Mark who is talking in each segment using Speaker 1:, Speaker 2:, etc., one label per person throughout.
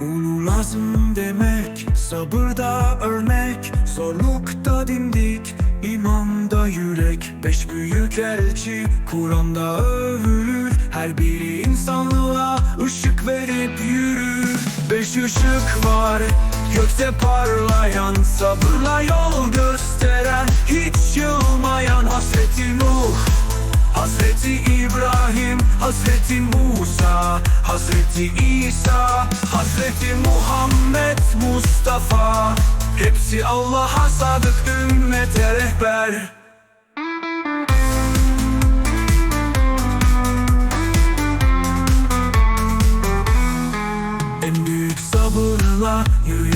Speaker 1: Ulu lazım demek, sabırda örnek Zorlukta dimdik, imanda yürek. Beş büyük elçi, Kur'an'da övülür Her biri insanlığa ışık verip yürür. Beş ışık var, gökte parlayan Sabırla yol gösteren, Hazreti Musa, Hazreti İsa, Hazreti Muhammed Mustafa. Hepsi Allah'a sadık ümmete rehber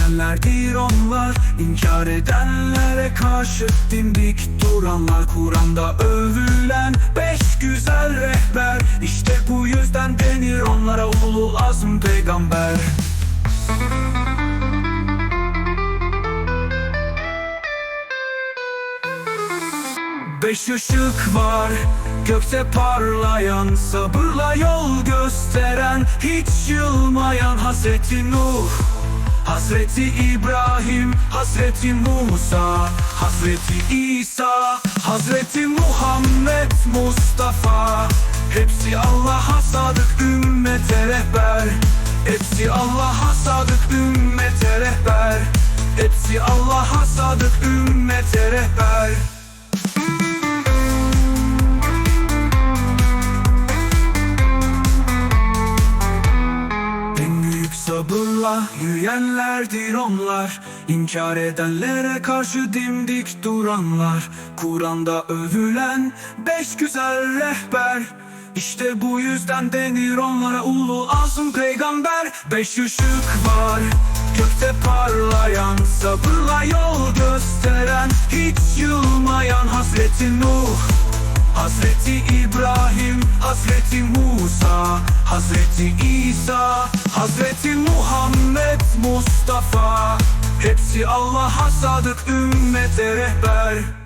Speaker 1: yürüyenlerdir onlar İnkar edenlere karşı dimdik duranlar. Kur'an'da övülen beş güzel rehber. İşte bu yüzden denir onlara ulul azm peygamber. Beş ışık var gökte parlayan Sabırla yol gösteren hiç yılmayan Hazreti Nuh Hazreti İbrahim, Hazreti Musa, Hazreti İsa, Hazreti Muhammed Mustafa. Hepsi Allah'a sadık ümmete rehber. Hepsi Allah'a sadık ümmete rehber. Hepsi Allah'a sadık sabırla yürüyenlerdir onlar. İnkar edenlere karşı dimdik duranlar. Kur'an'da övülen beş güzel rehber. İşte bu yüzden denir onlara ulu azm peygamber. Beş ışık var gökte parlayan Sabırla yol gösteren hiç yılmayan Hazreti Nuh Hazreti İbrahim, Hazreti Musa, Hazreti İsa, Hazreti Muhammed Mustafa. Hepsi Allah'a sadık ümmete rehber